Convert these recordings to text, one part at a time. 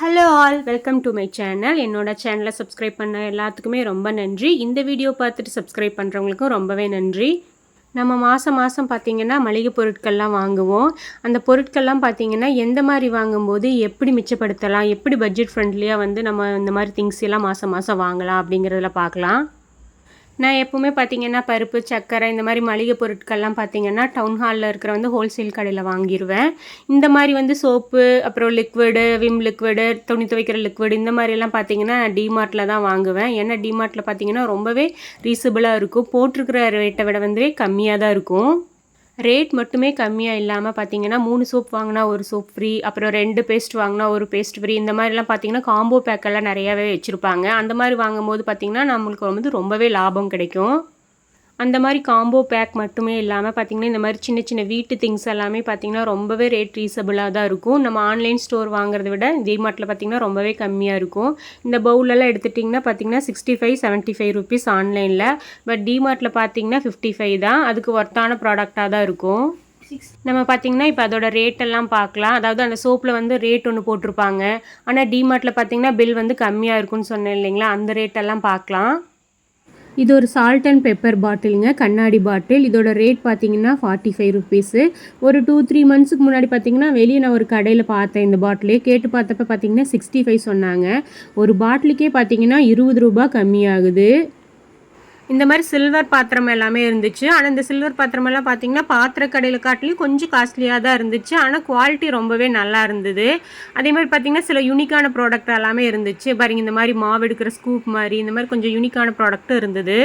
Hello all welcome to my channel என்னோட சேனலை subscribe பண்ண எல்லாத்துக்குமே ரொம்ப நன்றி. இந்த வீடியோ பார்த்துட்டு சப்ஸ்கிரைப் பண்ணுறவங்களுக்கும் ரொம்பவே நன்றி. நம்ம மாதம் மாதம் பார்த்திங்கன்னா மளிகை பொருட்கள்லாம் வாங்குவோம். அந்த பொருட்கள்லாம் பார்த்திங்கன்னா எந்த மாதிரி வாங்கும்போது எப்படி மிச்சப்படுத்தலாம் எப்படி பட்ஜெட் ஃப்ரெண்ட்லியாக வந்து நம்ம இந்த மாதிரி திங்ஸ் எல்லாம் மாதம் மாதம் வாங்கலாம் அப்படிங்கிறதுல பார்க்கலாம். நான் எப்போவுமே பார்த்தீங்கன்னா பருப்பு சர்க்கரை இந்த மாதிரி மளிகை பொருட்கள்லாம் பார்த்தீங்கன்னா டவுன் ஹாலில் இருக்கிற வந்து ஹோல்சேல் கடையில் வாங்கிடுவேன் இந்த மாதிரி வந்து சோப்பு அப்புறம் லிக்விடு விம் லிக்விடு துணி துவைக்கிற லிக்விடு இந்த மாதிரிலாம் பார்த்தீங்கன்னா நான் டிமார்ட்டில் தான் வாங்குவேன். ஏன்னா டிமார்ட்டில் பார்த்தீங்கன்னா ரொம்பவே ரீசபிளாக இருக்கும். போட்டிருக்கிற ரேட்டை விட வந்து கம்மியாக தான் இருக்கும். ரேட் மட்டுமே கம்மியாக இல்லாமல் பார்த்தீங்கன்னா மூணு சோப் வாங்கினா ஒரு சோப் ஃப்ரீ அப்புறம் ரெண்டு பேஸ்ட் வாங்கினா ஒரு பேஸ்ட் ஃப்ரீ இந்த மாதிரிலாம் பார்த்தீங்கன்னா காம்போ பேக்கெல்லாம் நிறையாவே வச்சுருப்பாங்க. அந்த மாதிரி வாங்கும்போது பார்த்தீங்கன்னா நம்மளுக்கு வந்து ரொம்பவே லாபம் கிடைக்கும். அந்த மாதிரி காம்போ பேக் மட்டுமே இல்லாமல் பார்த்திங்கன்னா இந்த மாதிரி சின்ன சின்ன வீட்டு திங்ஸ் எல்லாமே பார்த்திங்கன்னா ரொம்பவே ரேட் ரீசபிளாக தான் இருக்கும். நம்ம ஆன்லைன் ஸ்டோர் வாங்குறத விட டிமார்ட்டில் பார்த்திங்கன்னா ரொம்பவே கம்மியாக இருக்கும். இந்த பவுலெல்லாம் எடுத்துட்டிங்கன்னா பார்த்திங்கன்னா sixty five seventy five rupees ஆன்லைனில் பட் டிமார்ட்டில் பார்த்திங்கன்னா ஃபிஃப்டி ஃபைவ் தான். அதுக்கு ஒர்த்தான ப்ராடக்டாக தான் இருக்கும். நம்ம பார்த்திங்கன்னா இப்போ அதோட ரேட்டெல்லாம் பார்க்கலாம். அதாவது அந்த சோப்பில் வந்து ரேட் ஒன்று போட்டிருப்பாங்க. ஆனால் டிமார்ட்டில் பார்த்திங்கன்னா பில் வந்து கம்மியாக இருக்குன்னு சொன்னேன் இல்லைங்களா? அந்த ரேட்டெல்லாம் பார்க்கலாம். இது ஒரு சால்ட் அண்ட் பெப்பர் பாட்டிலுங்க கண்ணாடி பாட்டில் இதோட ரேட் பார்த்தீங்கன்னா ஃபார்ட்டி ஃபைவ் ருபீஸு ஒரு டூ த்ரீ மந்த்ஸுக்கு முன்னாடி பார்த்தீங்கன்னா வெளியே நான் ஒரு கடையில் பார்த்தேன் இந்த பாட்டிலே கேட்டு பார்த்தப்ப பார்த்தீங்கன்னா சிக்ஸ்டி ஃபைவ் சொன்னாங்க. ஒரு பாட்டிலுக்கே பார்த்தீங்கன்னா இருபது ரூபா கம்மியாகுது. இந்த மாதிரி சில்வர் பாத்திரம் எல்லாமே இருந்துச்சு. ஆனால் இந்த சில்வர் பாத்திரம் எல்லாம் பார்த்தீங்கன்னா பாத்திர கடையில் காட்டிலையும் கொஞ்சம் காஸ்ட்லியாக தான் இருந்துச்சு. ஆனால் குவாலிட்டி ரொம்பவே நல்லா இருந்தது. அதே மாதிரி பார்த்தீங்கன்னா சில யூனிக்கான ப்ராடக்ட் எல்லாமே இருந்துச்சு. பாருங்க இந்த மாதிரி மாவு எடுக்கிற ஸ்கூப் மாதிரி இந்த மாதிரி கொஞ்சம் யூனிக்கான ப்ராடக்ட்டும் இருந்தது.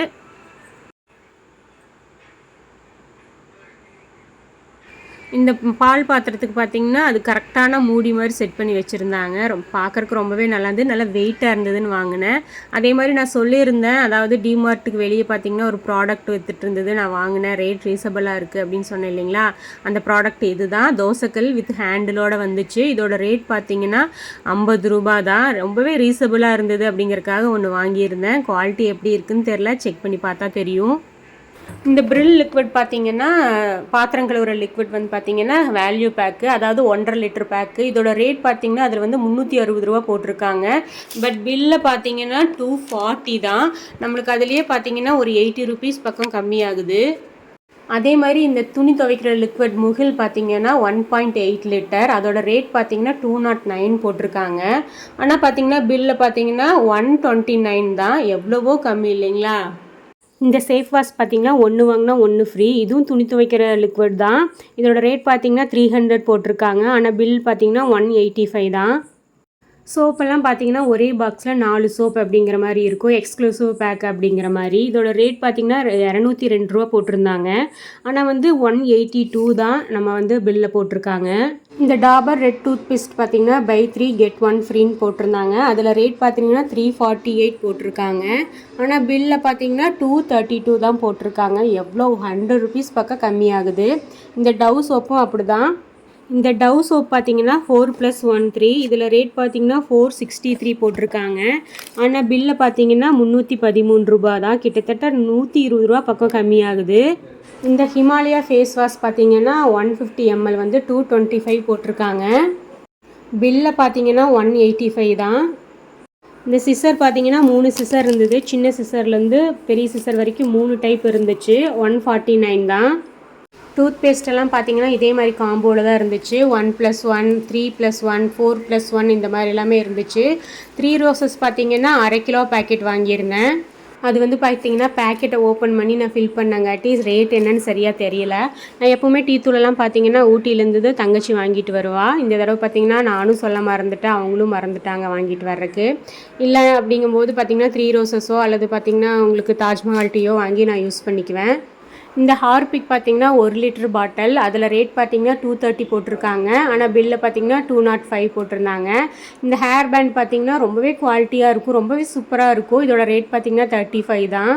இந்த பால் பாத்திரத்துக்கு பார்த்தீங்கன்னா அது கரெக்டான மூடி மாதிரி செட் பண்ணி வச்சுருந்தாங்க. ரொம்ப பார்க்குறக்கு ரொம்பவே நல்லா இருந்தது. நல்லா வெயிட்டாக இருந்ததுன்னு வாங்கினேன். அதே மாதிரி நான் சொல்லியிருந்தேன். அதாவது டிமார்ட்டுக்கு வெளியே பார்த்தீங்கன்னா ஒரு ப்ராடக்ட் வித்துட்டு இருந்தது. நான் வாங்கினேன். ரேட் ரீசபிளாக இருக்குது அப்படின்னு சொன்னேன் இல்லைங்களா? அந்த ப்ராடக்ட் இது தான் தோசைக்கல் வித் ஹேண்டிலோட வந்துச்சு. இதோட ரேட் பார்த்தீங்கன்னா ஐம்பது ரூபா தான். ரொம்பவே ரீசபிளாக இருந்தது அப்படிங்கிறதுக்காக ஒன்று வாங்கியிருந்தேன். குவாலிட்டி எப்படி இருக்குதுன்னு தெரில செக் பண்ணி பார்த்தா தெரியும். இந்த ப்ரில் லிக்விட் பார்த்தீங்கன்னா பாத்திரம் கழுவுற லிக்விட் வந்து பார்த்தீங்கன்னா வேல்யூ பேக்கு அதாவது ஒன்றரை லிட்டர் பேக்கு இதோட ரேட் பார்த்தீங்கன்னா அதில் வந்து முந்நூற்றி அறுபது ரூபா போட்டிருக்காங்க. பட் பில்லில் பார்த்தீங்கன்னா டூ ஃபார்ட்டி தான். நம்மளுக்கு அதுலேயே பார்த்தீங்கன்னா ஒரு எயிட்டி ருபீஸ் பக்கம் கம்மியாகுது. அதே மாதிரி இந்த துணி துவைக்கிற லிக்விட் முகில் பார்த்தீங்கன்னா ஒன் பாயிண்ட் எயிட் லிட்டர் அதோட ரேட் பார்த்தீங்கன்னா டூ நாட் oh நைன் போட்டிருக்காங்க. ஆனால் பார்த்தீங்கன்னா பில்லில் பார்த்தீங்கன்னா ஒன் டுவெண்ட்டி நைன் தான். எவ்வளவோ கம்மி இல்லைங்களா? இந்த சேஃப் வாஷ் பார்த்தீங்கன்னா ஒன்று வாங்கினா ஒன்று ஃப்ரீ இதுவும் துணி துவைக்கிற லிக்விட் தான். இதோட ரேட் பார்த்தீங்கன்னா த்ரீ ஹண்ட்ரட் போட்டிருக்காங்க. ஆனால் பில் பார்த்தீங்கன்னா ஒன் எயிட்டி ஃபைவ் தான் சோப்பெல்லாம் பார்த்தீங்கன்னா ஒரே பாக்ஸில் நாலு சோப் அப்படிங்கிற மாதிரி இருக்கும். எக்ஸ்க்ளூசிவ் பேக் அப்படிங்கிற மாதிரி. இதோட ரேட் பார்த்தீங்கன்னா இரநூத்தி ரெண்டு ரூபா போட்டிருந்தாங்க. ஆனால் வந்து ஒன் எயிட்டி டூ தான் நம்ம வந்து பில்லில் போட்டிருக்காங்க. இந்த டாபர் ரெட் டூத் பேஸ்ட் பார்த்தீங்கன்னா பை த்ரீ கெட் ஒன் ஃப்ரீன்னு போட்டிருந்தாங்க. அதில் ரேட் பார்த்தீங்கன்னா த்ரீ ஃபார்ட்டி எயிட் போட்டிருக்காங்க. ஆனால் பில்லில் பார்த்தீங்கன்னா டூ தேர்ட்டி டூ தான் போட்டிருக்காங்க. எவ்வளோ ஹண்ட்ரட் ருபீஸ் பக்கம் கம்மியாகுது. இந்த டவ் சோப்பும் அப்படி தான் இந்த டவ் சோப் பார்த்தீங்கன்னா ஃபோர் ப்ளஸ் ஒன் த்ரீ இதில் ரேட் பார்த்தீங்கன்னா ஃபோர் சிக்ஸ்டி த்ரீ போட்டிருக்காங்க. ஆனால் பில்லை பார்த்தீங்கன்னா முந்நூற்றி பதிமூணு ரூபா தான் கிட்டத்தட்ட நூற்றி இருபது ரூபா பக்கம் கம்மியாகுது. இந்த ஹிமாலயா ஃபேஸ் வாஷ் பார்த்தீங்கன்னா ஒன் ஃபிஃப்டி எம்எல் வந்து டூ டுவெண்ட்டி ஃபைவ் போட்டிருக்காங்க. பில்லை பார்த்தீங்கன்னா ஒன் எயிட்டி ஃபைவ் தான். இந்த சிசர் பார்த்தீங்கன்னா மூணு சிசர் இருந்தது. சின்ன சிசர்லேருந்து பெரிய சிசர் வரைக்கும் மூணு டைப் இருந்துச்சு. ஒன் ஃபார்ட்டி நைன் தான். டூத் பேஸ்ட்டெல்லாம் பார்த்தீங்கன்னா இதே மாதிரி காம்போவில் தான் இருந்துச்சு. One plus one three plus one four plus one இந்த மாதிரி எல்லாமே இருந்துச்சு. த்ரீ ரோசஸ் பார்த்தீங்கன்னா அரை கிலோ பேக்கெட் வாங்கியிருந்தேன். அது வந்து பார்த்தீங்கன்னா பேக்கெட்டை ஓப்பன் பண்ணி நான் ஃபில் பண்ணங்காட்டி ரேட் என்னன்னு சரியாக தெரியல. நான் எப்போவுமே டீ தூளெல்லாம் பார்த்தீங்கன்னா ஊட்டியிலேருந்து தங்கச்சி வாங்கிட்டு வருவா. இந்த தடவை பார்த்தீங்கன்னா நானும் சொல்ல மறந்துட்டேன். அவங்களும் மறந்துட்டாங்க வாங்கிட்டு வர்றதுக்கு. இல்லை அப்படிங்கும்போது பார்த்தீங்கன்னா த்ரீ ரோசஸோ அல்லது பார்த்தீங்கன்னா உங்களுக்கு தாஜ்மஹால் டீயோ வாங்கி நான் யூஸ் பண்ணிக்குவேன். இந்த ஹார்பிக் பார்த்திங்கன்னா ஒரு லிட்டர் பாட்டில். அதில் ரேட் பார்த்திங்கன்னா டூ தேர்ட்டி போட்டிருக்காங்க. ஆனால் பில்லில் பார்த்தீங்கன்னா டூ நாட் oh ஃபைவ் போட்டிருந்தாங்க. இந்த ஹேர் பேண்ட் பார்த்திங்கன்னா ரொம்பவே குவாலிட்டியாக இருக்கும். ரொம்பவே சூப்பராக இருக்கும். இதோட ரேட் பார்த்திங்கன்னா தேர்ட்டி ஃபைவ் தான்.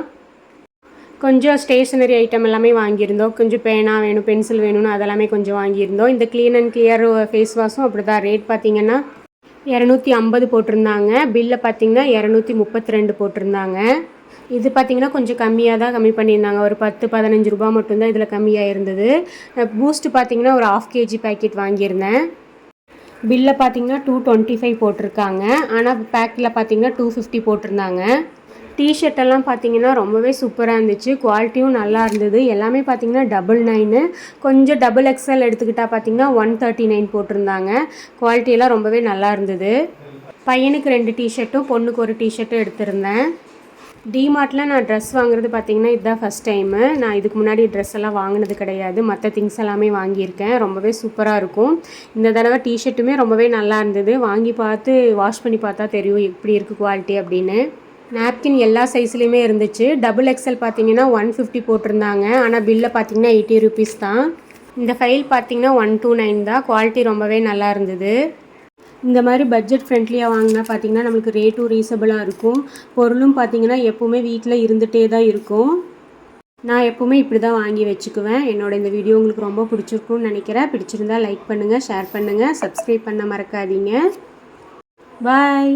கொஞ்சம் ஸ்டேஷ்னரி ஐட்டம் எல்லாமே வாங்கியிருந்தோம். கொஞ்சம் பேனா வேணும் பென்சில் வேணும்னு அதெல்லாமே கொஞ்சம் வாங்கியிருந்தோம். இந்த க்ளீன் அண்ட் கிளியர் ஃபேஸ் வாஷும் அப்படி தான் ரேட் பார்த்திங்கன்னா இரநூத்தி ஐம்பது போட்டிருந்தாங்க. பில்லை பார்த்தீங்கன்னா இரநூத்தி முப்பத்தி ரெண்டு போட்டிருந்தாங்க. இது பார்த்திங்கன்னா கொஞ்சம் கம்மியாக தான் கம்மி பண்ணியிருந்தாங்க. ஒரு பத்து பதினஞ்சு ரூபா மட்டும்தான் இதில் கம்மியாக இருந்தது. பூஸ்ட் பார்த்திங்கன்னா ஒரு ஆஃப் கேஜி பேக்கெட் வாங்கியிருந்தேன். பில்லை பார்த்தீங்கன்னா டூ டுவெண்ட்டி ஃபைவ் போட்டிருக்காங்க. ஆனால் பேக்கில் பார்த்தீங்கன்னா டூ ஃபிஃப்டி போட்டிருந்தாங்க. டிஷர்ட்டெல்லாம் பார்த்தீங்கன்னா ரொம்பவே சூப்பராக இருந்துச்சு. குவாலிட்டியும் நல்லா இருந்தது. எல்லாமே பார்த்தீங்கன்னா டபுள் நைனு கொஞ்சம் டபுள் எக்ஸ்எல் எடுத்துக்கிட்டால் பார்த்தீங்கன்னா ஒன் தேர்ட்டி நைன் போட்டிருந்தாங்க. குவாலிட்டியெல்லாம் ரொம்பவே நல்லா இருந்தது. பையனுக்கு ரெண்டு டிஷர்ட்டும் பொண்ணுக்கு ஒரு டிஷர்ட்டும் எடுத்திருந்தேன். டிமார்ட்டில் நான் ட்ரெஸ் வாங்குறது பார்த்தீங்கன்னா இதுதான் ஃபஸ்ட் டைமு நான் இதுக்கு முன்னாடி ட்ரெஸ் எல்லாம் வாங்கினது கிடையாது. மற்ற திங்ஸ் எல்லாமே வாங்கியிருக்கேன். ரொம்பவே சூப்பராக இருக்கும். இந்த தடவை டிஷர்ட்டுமே ரொம்பவே நல்லா இருந்தது. வாங்கி பார்த்து வாஷ் பண்ணி பார்த்தா தெரியும் எப்படி இருக்குது குவாலிட்டி அப்படின்னு. நாப்கின் எல்லா சைஸ்லேயுமே இருந்துச்சு. டபுள் எக்ஸல் பார்த்தீங்கன்னா ஒன் ஃபிஃப்டி போட்டிருந்தாங்க. ஆனால் பில்லை பார்த்தீங்கன்னா எயிட்டி ருபீஸ் தான். இந்த ஃபைல் பார்த்தீங்கன்னா ஒன் டூ நைன் தான். குவாலிட்டி ரொம்பவே நல்லா இருந்தது. இந்த மாதிரி பட்ஜெட் ஃப்ரெண்ட்லியாக வாங்கினா பார்த்தீங்கன்னா நம்மளுக்கு ரேட்டும் ரீசபிளாக இருக்கும். பொருளும் பார்த்தீங்கன்னா எப்போவுமே வீட்டில் இருந்துகிட்டே தான் இருக்கும். நான் எப்போவுமே இப்படி தான் வாங்கி வச்சுக்குவேன். என்னோட இந்த வீடியோ உங்களுக்கு ரொம்ப பிடிச்சிருக்கும்னு நினைக்கிறேன். பிடிச்சிருந்தா லைக் பண்ணுங்கள் ஷேர் பண்ணுங்கள் சப்ஸ்கிரைப் பண்ண மறக்காதீங்க. பாய்